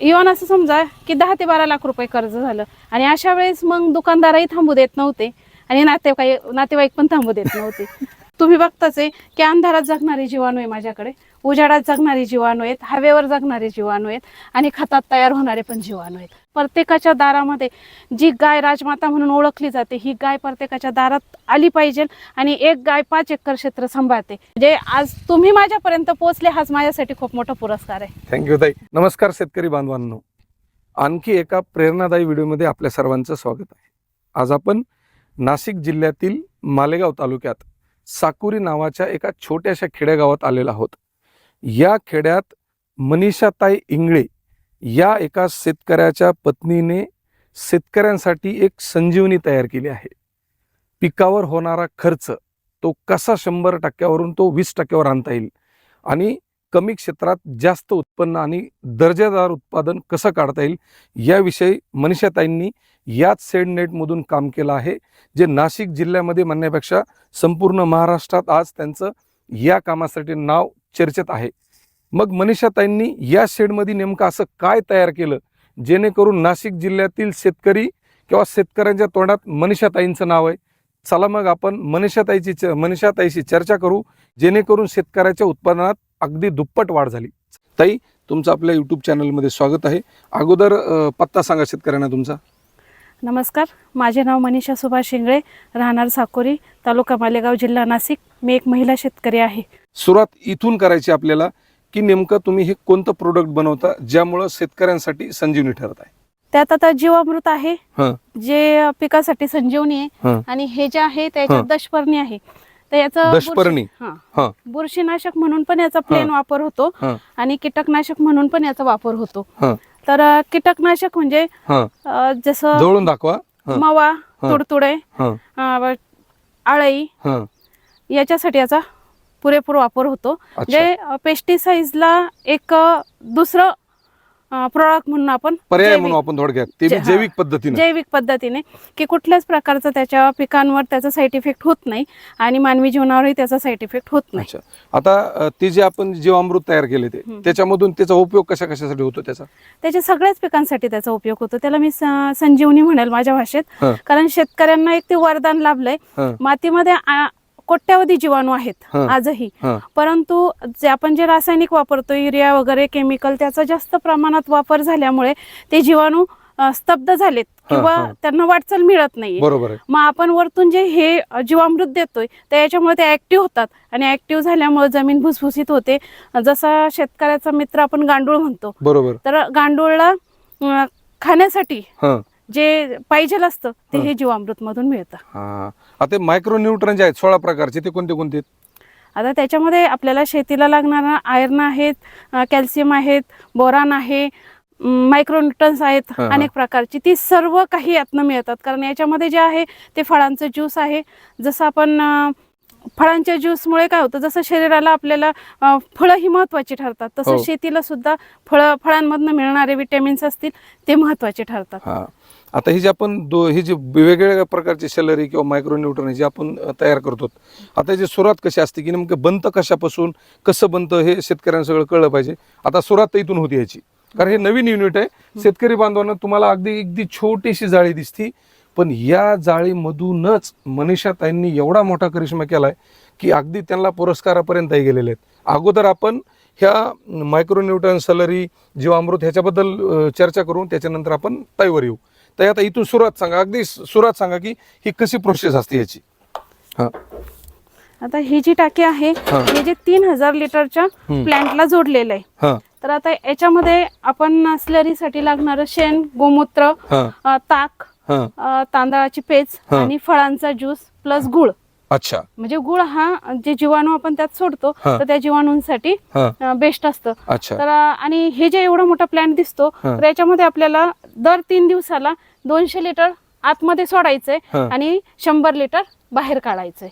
Even असं समजा की दहा ते बारा लाख रुपये कर्ज झालं. आणि अशा वेळेस मग दुकानदारही थांबू देत नव्हते. आणि नातेवाईक नातेवाईक पण थांबू देत नव्हते. तुम्ही बघताच आहे की अंधारात जगणारे जीवाणू आहे माझ्याकडे. उजाडात जगणारे जीवाणू आहेत हवेवर जगणारे जीवाणू आहेत आणि खतात तयार होणारे पण जीवाणू आहेत. प्रत्येकाच्या दारामध्ये जी गाय राजमाता म्हणून ओळखली जाते ही गाय प्रत्येकाच्या दारात आली पाहिजे आणि एक गाय पाच एकर क्षेत्र सांभाळते. म्हणजे आज तुम्ही माझ्यापर्यंत पोहोचले हाच माझ्यासाठी खूप मोठा पुरस्कार आहे. थँक्यू ताई. नमस्कार शेतकरी बांधवांनो. आणखी एका प्रेरणादायी व्हिडिओमध्ये आपल्या सर्वांचं स्वागत आहे. आज आपण नाशिक जिल्ह्यातील मालेगाव तालुक्यात साकुरी नावाच्या एका छोट्याशा खेडेगावात आलेलो आहोत. या खेड्यात मनीषाताई इंगळे या एका शेतकऱ्याच्या पत्नीने शेतकऱ्यांसाठी एक संजीवनी तयार केली आहे. पिकावर होणारा खर्च तो कसा शंभर टक्क्यावरून तो वीस टक्क्यावर आणता येईल? आणि कमी क्षेत्रात जास्त उत्पन्न आणि दर्जेदार उत्पादन कसं काढता येईल याविषयी मनीषाताईंनी याच सेडनेटमधून काम केलं आहे जे नाशिक जिल्ह्यामध्ये म्हणण्यापेक्षा संपूर्ण महाराष्ट्रात आज त्यांचं या कामासाठी नाव चर्चेत आहे. मग मनीषाताईंनी या शेडमध्ये नेमकं असं काय तयार केलं जेणेकरून नाशिक जिल्ह्यातील शेतकरी किंवा शेतकऱ्यांच्या तोंडात मनीषाताईंचं नाव आहे? चला मग आपण मनीषाताईची च मनीषाताईशी चर्चा करू जेणेकरून शेतकऱ्याच्या उत्पादनात अगदी दुप्पट वाढ झाली. ताई तुमचं आपल्या युट्यूब चॅनलमध्ये स्वागत आहे. अगोदर पत्ता सांगा शेतकऱ्यांना तुमचा. नमस्कार. माझे नाव मनीषा सुभाष शिंगळे राहणार साकोरी तालुका मालेगाव जिल्हा नाशिक. मी एक महिला शेतकरी आहे. सुरुवात इथून करायची आपल्याला की नेमकं तुम्ही हे कोणतं प्रोडक्ट बनवता ज्यामुळं शेतकऱ्यांसाठी संजीवनी ठरत आहे? त्यात आता जीवामृत आहे. हं. जे पिकासाठी संजीवनी. आहे. आणि हे जे आहे त्याच्यात. दशपर्णी आहे. तर याचं दशपर्णी? बुरशी- हं. हा बुरशीनाशक म्हणून पण याचा प्लेन वापर होतो हं. आणि कीटकनाशक म्हणून पण याचा वापर होतो हं. तर अ, कीटकनाशक म्हणजे हं. अ, जसं जवळून दाखवा हं. मवा. तुडतुडे हं. अ, आळई हं. याच्यासाठी याचा पुरेपूर वापर होतो अच्छा जे पेस्टिसाइडला एक अ, दुसरं प्रोडक्ट म्हणून आपण पर्याय म्हणून आपण थोडक्यात ते बी जे-. जैविक पद्धतीने जैविक पद्धतीने की कुठल्याच प्रकारचा त्याच्या पिकांवर त्याचा साईड इफेक्ट होत नाही आणि मानवी जीवनावरही त्याचा साईड इफेक्ट होत नाही अच्छा आता अ, ते जे आपण जीवामृत तयार केले ते. त्याच्यामधून त्याचा उपयोग कशा कशासाठी होतो त्याचा त्याच्या सगळ्याच पिकांसाठी त्याचा उपयोग होतो त्याला मी स- संजीवनी म्हणेल माझ्या भाषेत हं. कारण शेतकऱ्यांना एक ते वरदान लाभलंय हं. मातीमध्ये आ- कोट्यावधी जीवाणू आहेत हं. आजही हं. परंतु जे आपण जे रासायनिक वापरतो युरिया वगैरे केमिकल त्याचा जास्त प्रमाणात वापर झाल्यामुळे ते जीवाणू अ, स्तब्ध झालेत हं, किंवा हं. त्यांना वाटचाल मिळत नाही बरोबर आहे मग आपण वरतून जे हे अ, जीवामृत देतोय तर याच्यामुळे ते ऍक्टिव्ह होतात आणि ऍक्टिव्ह झाल्यामुळे जमीन भुसभुशीत होते जसा शेतकऱ्याचा मित्र आपण गांडूळ म्हणतो बरोबर तर गांडूळला अ, खाण्यासाठी हं. जे पाहिजे असतं ते हं. जीवामृत मधून मिळतं हा आता मायक्रो न्यूट्रन जे आहेत सोळा प्रकारचे ते कोणते कोणते आहेत? आता त्याच्यामध्ये आपल्याला शेतीला लागणारा आयर्न आहेत कॅल्शियम आहेत बोरान आहे मायक्रोन्युट्रन्स आहेत हा, हा. अनेक प्रकारची ती सर्व काही यातनं मिळतात कारण याच्यामध्ये जे आहे ते फळांचं ज्यूस आहे जसं आपण अ, फळांच्या ज्यूसमुळे काय होतं जसं शरीराला आपल्याला अ, फळं ही महत्वाची ठरतात तसं हो. शेतीला सुद्धा फळं फळांमधनं मिळणारे विटॅमिन्स असतील ते महत्त्वाचे ठरतात हा आता हे जे आपण दो हे जे वेगवेगळ्या प्रकारचे सॅलरी किंवा मायक्रो न्यूट्रन जे आपण तयार करतो आता याची सुरुवात कशी असते की नेमकं बनतं कशापासून कसं बनतं हे शेतकऱ्यांना सगळं कळलं पाहिजे. आता सुरुवात इथून होती याची. कारण हे नवीन युनिट आहे. शेतकरी बांधवांना तुम्हाला अगदी अगदी छोटीशी जाळी दिसती. पण या जाळीमधूनच मनीषा ताईंनी एवढा मोठा करिश्मा केलाय की अगदी त्यांना पुरस्कारापर्यंतही गेलेले आहेत. अगोदर आपण ह्या मायक्रो न्यूट्रन सलरी जीवामृत ह्याच्याबद्दल चर्चा करू त्याच्यानंतर आपण ताईवर येऊ. तर आता इथून सुरुवात सांगा. अगदी सुरुवात सांगा की ही कशी प्रोसेस असते याची? हा. आता ही जी टाकी आहे हा. जे तीन हजार लिटरच्या हम्म. प्लॅन्टला जोडलेलं आहे. हा. तर आता याच्यामध्ये आपण स्लरीसाठी लागणारं शेण गोमूत्र हा. ताक हा. तांदळाची पेज. आणि फळांचा ज्यूस प्लस गुळ. अच्छा. म्हणजे गुळ हा जे जीवाणू आपण त्यात सोडतो. तर त्या जीवाणूंसाठी बेस्ट असतं. तर आणि हे जे एवढा मोठा प्लॅन्ट दिसतो. तर याच्यामध्ये आपल्याला दर तीन दिवसाला दोनशे लिटर आतमध्ये सोडायचंय. आणि शंभर लिटर बाहेर काढायचंय.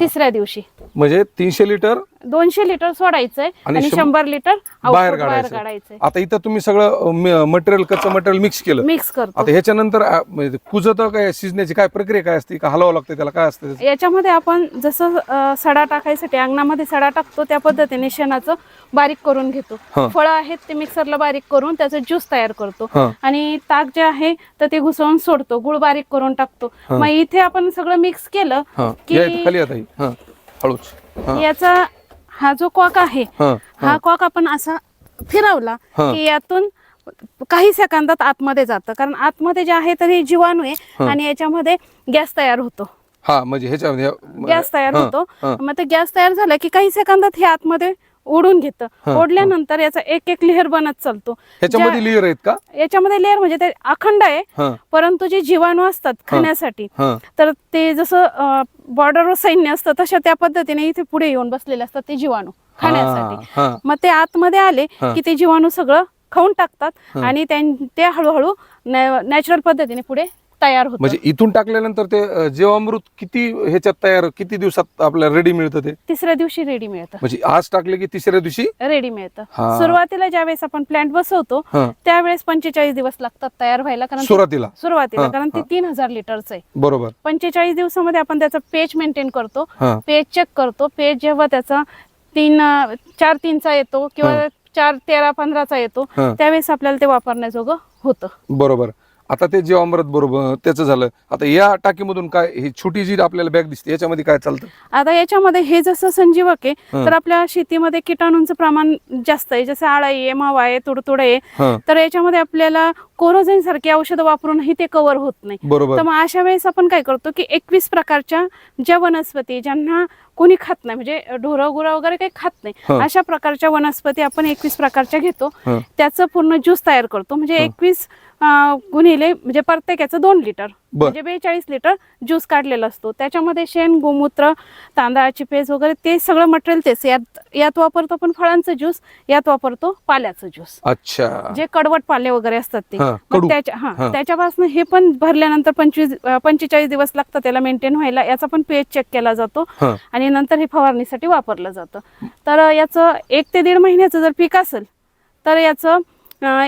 तिसऱ्या दिवशी. म्हणजे तीनशे लिटर दोनशे लिटर सोडायचंय आणि आणि शं- शंभर लिटर बाहेर output बाहेर काढायचं. काढायचंय. आता इथं तुम्ही सगळं मटेरियल कच्चं मटेरियल मिक्स केलं. मिक्स करतो. आता ह्याच्यानंतर अ, म्हणजे कुजतं काय शिजण्याची काय प्रक्रिया काय असते? का हलवावं लागतं त्याला? काय असतं? याच्यामध्ये आपण जसं अं, सडा टाकायसाठी अंगणामध्ये सडा टाकतो त्या पद्धतीने शेणाचं बारीक करून घेतो. फळं आहेत ते मिक्सरला बारीक करून त्याचं ज्यूस तयार करतो. हा. आणि ताक जे आहे तर ते घुसवून सोडतो गुळ बारीक करून टाकतो. हा. मग इथे आपण सगळं मिक्स केलं हा. की- या इथं खाली आता ही. हा. हळूच. हा. याचा हा जो कॉक आहे हा हा कॉक आपण असा फिरवला हा. की यातून काही सेकंदात आतमध्ये जातं कारण आतमध्ये जे आहे तर हे जीवाणू आहे हा. आणि याच्यामध्ये गॅस तयार होतो हा म्हणजे ह्याच्यामध्ये गॅस तयार हा, होतो हा. मग ते गॅस तयार झाला की काही सेकंदात हे आतमध्ये ओढून घेतं. ओढल्यानंतर याचा एक एक लेअर बनत चालतो. ह्याच्यामध्ये लेअर आहेत का? याच्यामध्ये लेअर म्हणजे ते अखंड आहे परंतु जे जीवाणू असतात खाण्यासाठी तर ते जसं बॉर्डरवर सैन्य असतं तशा त्या पद्धतीने इथे पुढे येऊन बसलेले असतात ते जीवाणू खाण्यासाठी. मग ते आतमध्ये आले. की ते जीवाणू सगळं खाऊन टाकतात. आणि ते हळूहळू नॅचरल पद्धतीने पुढे तयार होतं. म्हणजे इथून टाकल्यानंतर ते जीवामृत किती ह्याच्यात तयार किती दिवसात आपल्याला रेडी मिळतं ते? तिसऱ्या दिवशी रेडी मिळतं. म्हणजे आज टाकले की तिसऱ्या दिवशी? रेडी मिळतं. हा. सुरुवातीला ज्यावेळेस आपण प्लांट बसवतो हा. त्यावेळेस पंचेचाळीस दिवस लागतात तयार व्हायला कारण ते- सुरुवातीला. सुरुवातीला हा, कारण ते हा. तीन हजार लिटरचं आहे. बरोबर. पंचेचाळीस दिवसामध्ये आपण त्याचं पेज मेंटेन करतो हा. पेज चेक करतो पेज जेव्हा त्याचा तीन अं, चार तीनचा येतो किंवा हा. चार तेरा पंधराचा येतो हा. त्यावेळेस आपल्याला ते वापरण्याजोगं होतं. बरोबर. आता ते जीवामृत बरोबर त्याचं झालं. आता या टाकीमधून काय ही छोटी जी आपल्याला बॅग दिसते याच्यामध्ये काय चालतं? आता याच्यामध्ये हे जसं संजीवक आहे. तर आपल्या शेतीमध्ये किटाणूंचं प्रमाण जास्त आहे. जसं आळाई आहे मावा आहे तुडतुड आहे. तर याच्यामध्ये आपल्याला कोरोझेन सारखी औषधं वापरूनही ते कव्हर होत नाही. बरोबर. तर मग अशा वेळेस आपण काय करतो की एकवीस प्रकारच्या ज्या वनस्पती ज्यांना कोणी खात नाही म्हणजे ढोरं गुरं वगैरे काही खात. नाही अशा प्रकारच्या वनस्पती आपण एकवीस प्रकारच्या घेतो. त्याचं पूर्ण ज्यूस तयार करतो. म्हणजे. एकवीस गुणिले म्हणजे प्रत्येकाचं दोन लिटर. म्हणजे बेचाळीस लिटर ज्यूस काढलेला असतो. त्याच्यामध्ये शेण गोमूत्र तांदळाची पेज वगैरे ते सगळं मटेरियल तेच. यात यात वापरतो आपण फळांचं ज्यूस यात वापरतो पाल्याचं ज्यूस. अच्छा. जे कडवट पाले वगैरे असतात ते. हा. त्याच्या हा. त्याच्यापासून हे पण भरल्यानंतर पंचवीस पंचेचाळीस दिवस लागतात त्याला मेंटेन व्हायला. याचा पण पेज चेक केला जातो आणि नंतर हे फवारणीसाठी वापरलं जातं. तर याचं एक ते दीड महिन्याचं जर पीक असेल तर याचं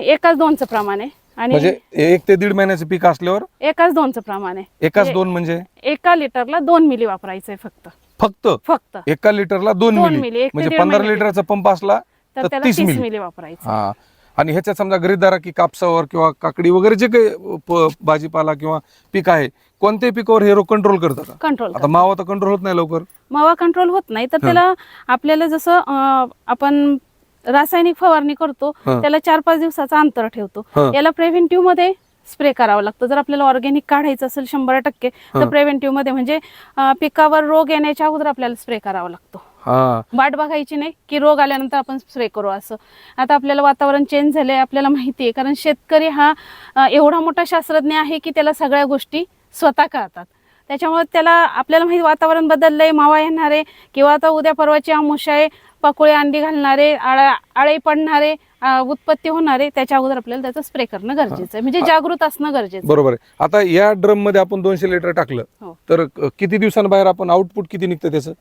एकाच दोनचं प्रमाण आहे. आणि म्हणजे एक ते दीड महिन्याचं पीक असल्यावर एकाच दोनचं प्रमाण आहे. एकाच म्हणजे- दोन म्हणजे? एका लिटरला दोन मिली वापरायचंय फक्त. फक्त? फक्त. एका लिटरला दोन दोन मिली? मिली, एक ते म्हणजे दीड पंधरा. लिटरचा पंप असला तर तर त्याला तीस तीस मिली. मिली वापरायचं. हा. आणि ह्याच्यात समजा गरीदारा की कापसावर किंवा काकडी वगैरे जे काही प- भाजीपाला किंवा पीक आहे कोणत्याही पिकावर हे रोग कंट्रोल करतं का कंट्रोल आता मावा तर कंट्रोल होत नाही लवकर. मावा कंट्रोल होत नाही तर. त्याला आपल्याला जसं अं, आपण रासायनिक फवारणी करतो हा. त्याला चार पाच दिवसाचा अंतर ठेवतो. याला प्रेव्हेंटिव्हमध्ये स्प्रे करावं लागतं. जर आपल्याला ऑर्गॅनिक काढायचं असेल शंभर टक्के हा. तर प्रेव्हेंटिव्हमध्ये म्हणजे अं, पिकावर रोग येण्याच्या अगोदर आपल्याला स्प्रे करावा लागतो. हा. वाट बघायची नाही की रोग आल्यानंतर आपण स्प्रे करू असं. आता आपल्याला वातावरण चेंज झालंय आपल्याला माहिती आहे. कारण शेतकरी हा अं, एवढा मोठा शास्त्रज्ञ आहे की त्याला सगळ्या गोष्टी स्वतः कळतात. त्याच्यामुळे त्याला आपल्याला माहिती वातावरण बदललंय मावा येणारे किंवा आता उद्या परवाची आमुष आहे पाकोळे अंडी घालणारे आळा आळे पडणारे उत्पत्ती होणारे त्याच्या अगोदर आपल्याला त्याचा स्प्रे करणं गरजेचं आहे म्हणजे जागृत असणं गरजेचं आहे. बरोबर आहे आता या ड्रममध्ये आपण दोनशे लिटर टाकलं हो. तर किती दिवसांबाहेर आपण आउटपुट किती निघतं त्याचं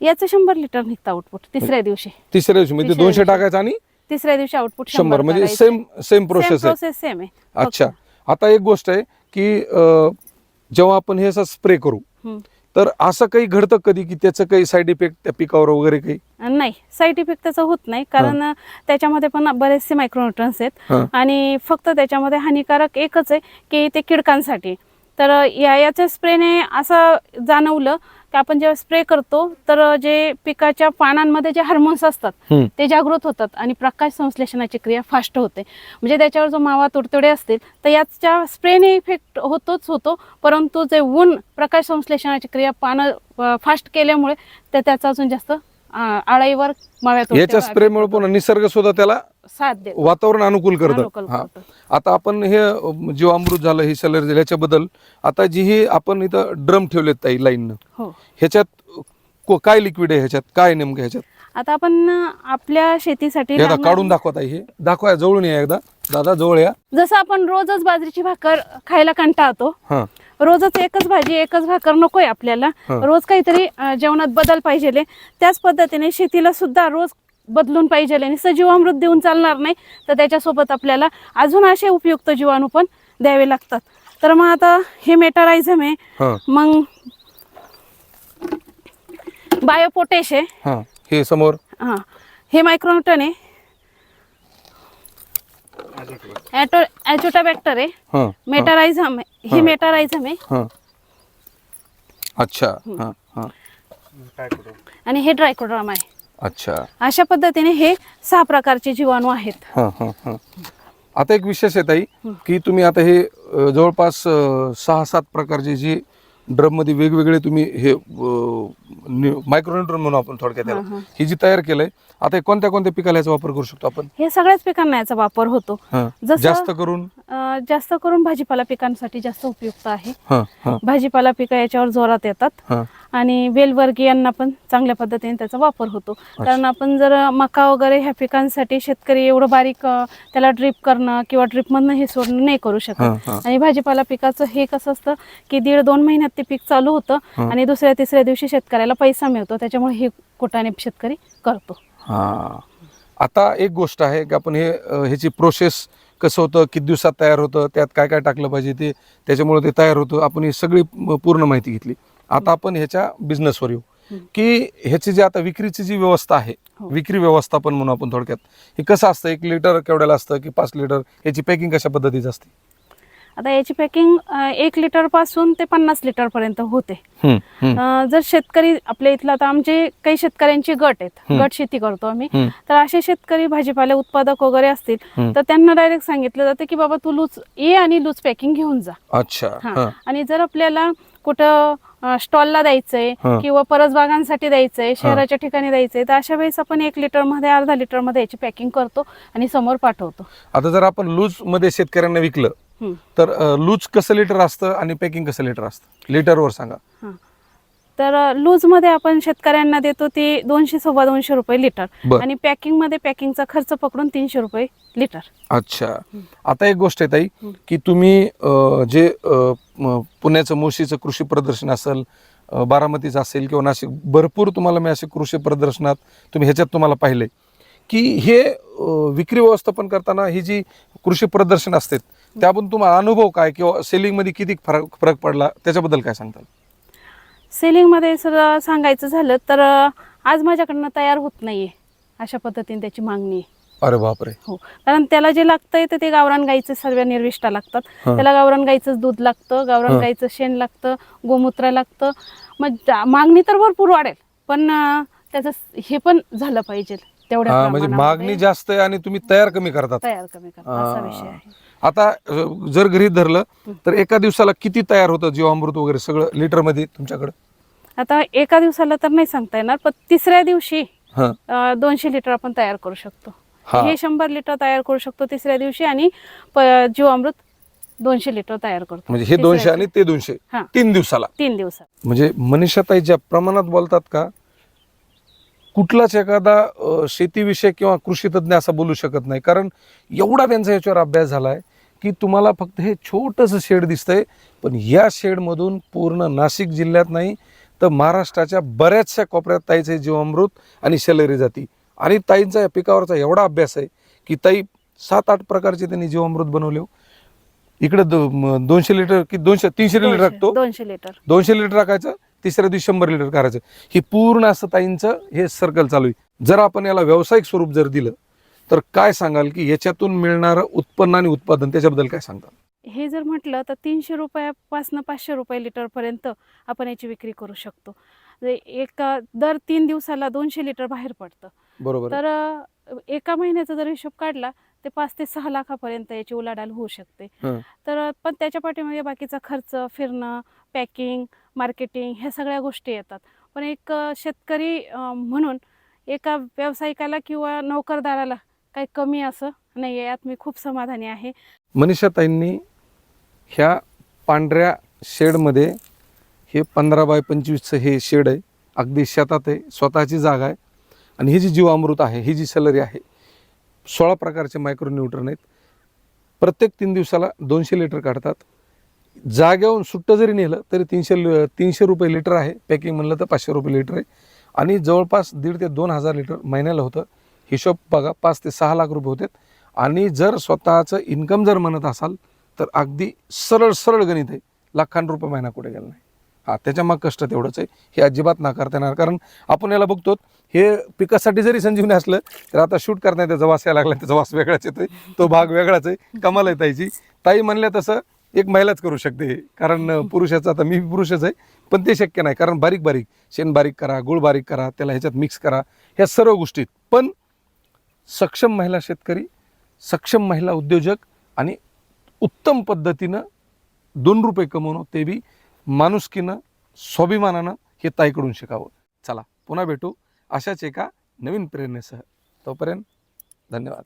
याचं शंभर लिटर निघतं आउटपुट तिसऱ्या दिवशी तिसऱ्या दिवशी म्हणजे दोनशे. टाकायचं आणि तिसऱ्या दिवशी आउटपुट शंभर म्हणजे सेम सेम प्रोसेस आहे सेम आहे अच्छा. आता एक गोष्ट आहे की जेव्हा आपण हे असं स्प्रे करू. तर असं काही घडतं कधी की त्याचं काही साईड इफेक्ट त्या पिकावर वगैरे काही? नाही साईड इफेक्ट त्याचा होत नाही. कारण त्याच्यामध्ये पण बरेचसे मायक्रोन्युट्रन्स आहेत. आणि फक्त त्याच्यामध्ये हानिकारक एकच आहे की ते किडकांसाठी. तर या याच्या स्प्रेने असं जाणवलं की आपण जेव्हा स्प्रे करतो तर जे पिकाच्या पानांमध्ये जे हार्मोन्स असतात. ते जागृत होतात आणि प्रकाश संश्लेषणाची क्रिया फास्ट होते म्हणजे त्याच्यावर जो मावा तुडतुडे असतील तर याच्या स्प्रेने इफेक्ट होतोच होतो परंतु जे ऊन प्रकाश संश्लेषणाची क्रिया पानं फास्ट केल्यामुळे ते त्याचा अजून जास्त माव्या याच्या तुडतुड्यावर स्प्रेमुळे पुन्हा निसर्ग सुद्धा त्याला साथ देतो. वातावरण अनुकूल अनुकूल करतं हा. करतो. आता आपण हे अं, जीवामृत झालं हे सलर झालं ह्याच्याबद्दल आता जी ही आपण इथं ड्रम ठेवलेत ताई लाईन हो. ह्याच्यात को- काय लिक्विड आहे ह्याच्यात? काय आहे नेमकं ह्याच्यात? आता आपण आपल्या शेतीसाठी एकदा लागणारं- काढून दाखवा ताई हे. दाखवा जवळून या एकदा. दादा जवळ या. जसं आपण रोजच बाजरीची भाकर खायला कंटाळतो हा. रोजच एकच भाजी एकच भाकर नकोय आपल्याला. रोज काहीतरी जेवणात बदल पाहिजे त्याच पद्धतीने शेतीला सुद्धा रोज बदलून पाहिजे आणि सजीवामृत देऊन चालणार नाही तर त्याच्यासोबत आपल्याला अजून असे उपयुक्त जीवाणू पण द्यावे लागतात. तर मग आता हे मेटारायझम आहे. मग बायोपोटेश आहे. हा. हे समोर. हां. हे मायक्रोन्यूटन आहे. आहे. हा. मेटारायझम आहे. हे हा. मेटारायझम आहे. हा. अच्छा. हा हा. आणि हे ड्रायकोड्राम आहे. अच्छा. अशा पद्धतीने हे सहा प्रकारचे जीवाणू आहेत. हा हा हा. आता एक विशेष आहे ताई की तुम्ही आता हे अ, जवळपास अ, सहा सात प्रकारचे जी ड्रममध्ये वेगवेगळे तुम्ही हे मायक्रोन्युट्रन म्हणून आपण थोडक्यात त्याला. हा, जी तयार केलंय आता हे कोणत्या कोणत्या पिकाला याचा वापर करू शकतो आपण? हे सगळ्याच पिकांना याचा वापर होतो. जसं- जास्त करून? अं, जास्त करून भाजीपाला पिकांसाठी जास्त उपयुक्त आहे. हा हा. भाजीपाला पिकं याच्यावर जोरात येतात हा. आणि वेलवर्गीयांना पण चांगल्या पद्धतीने त्याचा वापर होतो. कारण आपण जर मका वगैरे ह्या पिकांसाठी शेतकरी एवढं बारीक अं, त्याला ड्रीप करणं किंवा ड्रीपमधनं हे सोडणं नाही करू हा, शकत. आणि भाजीपाला पिकाचं हे कसं असतं की दीड दोन महिन्यात ते पीक चालू होतं. आणि दुसऱ्या तिसऱ्या दिवशी शेतकऱ्याला पैसा मिळतो त्याच्यामुळे हे कुटाने शेतकरी करतो. हा. आता एक गोष्ट आहे की आपण हे ह्याची प्रोसेस कसं होतं किती दिवसात तयार होतं त्यात काय काय टाकलं पाहिजे ते त्याच्यामुळे ते तयार होतं. आपण ही सगळी पूर्ण माहिती घेतली. आता आपण ह्याच्या बिझनेसवर येऊ. की ह्याची जी आता विक्रीची जी व्यवस्था आहे हो. विक्री व्यवस्थापन म्हणून आपण थोडक्यात हे कसं असतं? एक लिटर केवढ्याला असतं की पाच लिटर याची पॅकिंग कशा पद्धतीची असते? आता याची पॅकिंग एक लिटरपासून ते पन्नास लिटर पर्यंत होते. जर शेतकरी आपल्या इथला आता आमचे काही शेतकऱ्यांचे गट आहेत. गट शेती करतो आम्ही. तर असे शेतकरी भाजीपाला उत्पादक वगैरे असतील. तर त्यांना डायरेक्ट सांगितलं जातं की बाबा तू लूज ये आणि लूज पॅकिंग घेऊन जा. अच्छा आणि जर आपल्याला कुठं स्टॉलला द्यायचंय. किंवा परसबागांसाठी द्यायचंय शहराच्या ठिकाणी द्यायचंय तर अशा वेळेस आपण एक लिटरमध्ये अर्धा लिटरमध्ये याची पॅकिंग करतो आणि समोर पाठवतो. आता जर आपण लूजमध्ये शेतकऱ्यांना विकलं. तर लूज कसं लिटर असतं आणि पॅकिंग कसं लिटर असतं लिटरवर सांगा. तर लूजमध्ये आपण शेतकऱ्यांना देतो ते दोनशे सव्वा दोनशे रुपये लिटर. आणि पॅकिंगमध्ये पॅकिंगचा खर्च पकडून तीनशे रुपये लिटर अच्छा आता एक गोष्ट आहे ताई. की तुम्ही जे पुण्याचं मोशीचं कृषी प्रदर्शन असेल बारामतीचं असेल किंवा नाशिक भरपूर तुम्हाला मी असे कृषी प्रदर्शनात तुम्ही ह्याच्यात तुम्हाला पाहिले की हे विक्री व्यवस्थापन करताना ही जी कृषी प्रदर्शन असतात त्याबद्दल तुम्हाला अनुभव काय किंवा सेलिंगमध्ये किती फरक फरक पडला त्याच्याबद्दल काय सांगताल? सेलिंगमध्ये सर सांगायचं झालं तर आज माझ्याकडनं तयार होत नाहीये अशा पद्धतीने त्याची मागणी. आहे अरे बापरे. हो कारण त्याला जे लागतंय ते गावरान गाईचे सर्व निर्विष्टा लागतात. त्याला गावरान गाईचंच दूध लागतं गावरान. गाईचं शेण लागतं गोमूत्र लागतं. मग मागणी तर भरपूर वाढेल पण त्याचं हे पण झालं पाहिजे. तेवढ्या म्हणजे मागणी जास्त आहे आणि तुम्ही तयार कमी करतात. तयार कमी करा असा विषय आहे. आता अ, जर गृहीत धरलं तर एका दिवसाला किती तयार होतं जीवामृत वगैरे सगळं लिटरमध्ये तुमच्याकडे? आता एका दिवसाला तर नाही सांगता येणार पण तिसऱ्या दिवशी हा. अं, दोनशे लिटर आपण तयार करू शकतो. हा. हे शंभर लिटर तयार करू शकतो तिसऱ्या दिवशी आणि प- जीवामृत दोनशे लिटर तयार करतो. म्हणजे हे तिसऱ्या दोनशे आणि. ते दोनशे. हा. तीन दिवसाला. तीन दिवसात म्हणजे मनीषाताई ज्या प्रमाणात बोलतात का कुठलाच एखादा अ, शेतीविषय किंवा कृषी तज्ञ असं बोलू शकत नाही. कारण एवढा त्यांचा याच्यावर अभ्यास झालाय की तुम्हाला फक्त हे छोटंसं शेड दिसतंय पण या शेडमधून पूर्ण नाशिक जिल्ह्यात नाही तर महाराष्ट्राच्या बऱ्याचशा कोपऱ्यात ताईचे जीवामृत आणि शलरी जाती. आणि ताईंचा या पिकावरचा एवढा अभ्यास आहे की ताई सात आठ प्रकारचे त्यांनी जीवामृत बनवले हो. इकडे दो- दोनशे लिटर की दोनशे तीनशे लिटर टाकतो दोनशे लिटर. दोनशे लिटर टाकायचं तिसऱ्या दिवशी शंभर लिटर करायचं. हे पूर्ण असं ताईंचं हे सर्कल चालू आहे. जर आपण याला व्यावसायिक स्वरूप जर दिलं तर काय सांगाल की याच्यातून मिळणारं उत्पन्न आणि उत्पादन त्याच्याबद्दल काय सांगताल हे जर म्हटलं तर तीनशे रुपयापासनं पाचशे रुपये लिटर पर्यंत आपण याची विक्री करू शकतो. एक दर तीन दिवसाला दोनशे लिटर बाहेर पडतं. बरोबर. तर एका महिन्याचा जर हिशोब काढला ते पाच ते सहा लाखापर्यंत याची उलाढाल होऊ शकते. तर पण त्याच्या पाठीमागे बाकीचा खर्च फिरणं पॅकिंग मार्केटिंग ह्या सगळ्या गोष्टी येतात. पण एक शेतकरी म्हणून एका व्यावसायिकाला किंवा नोकरदाराला काही कमी असं नाही आहे यात मी खूप समाधानी आहे. मनीषाताईंनी ह्या पांढऱ्या शेडमध्ये हे पंधरा बाय पंचवीसचं हे शेड आहे. अगदी शेतात आहे स्वतःची जागा आहे. आणि ही जी जीवामृत आहे ही जी सलरी आहे सोळा प्रकारचे मायक्रोन्यूट्रन आहेत. प्रत्येक तीन दिवसाला दोनशे लिटर काढतात. जाग्याहून सुट्टं जरी नेलं तरी तीनशे ल- तीनशे रुपये लिटर आहे. पॅकिंग म्हणलं तर पाचशे रुपये लिटर आहे. आणि जवळपास दीड ते दोन हजार लिटर महिन्याला होतं. हिशोब बघा पाच ते सहा लाख रुपये होते आणि जर स्वतःचं इन्कम जर म्हणत असाल तर अगदी सरळ सरळ गणित आहे. लाखां रुपये महिना कुठे गेला नाही. हा त्याच्या मग कष्ट तेवढंच आहे. हे अजिबात नाकारता येणार कारण आपण याला बघतो हे पिकासाठी जरी संजीवनी असलं तर आता शूट करण्यात त्याचा वास यायला लागला त्याचा वास वेगळाच येतोय. तो भाग वेगळाच आहे. कमाल आहे ताईची. ताई म्हणल्या तसं एक महिलाच करू शकते. कारण पुरुषाचं आता मी पुरुषच आहे पण ते शक्य नाही. कारण बारीक बारीक शेण बारीक करा गुळ बारीक करा त्याला ह्याच्यात मिक्स करा ह्या सर्व गोष्टीत पण सक्षम महिला शेतकरी सक्षम महिला उद्योजक आणि उत्तम पद्धतीनं दोन रुपये कमवणं ते बी माणुसकीनं स्वाभिमानानं हे ताईकडून शिकावं. चला पुन्हा भेटू. अशाच एका नवीन प्रेरणेसह. तोपर्यंत धन्यवाद.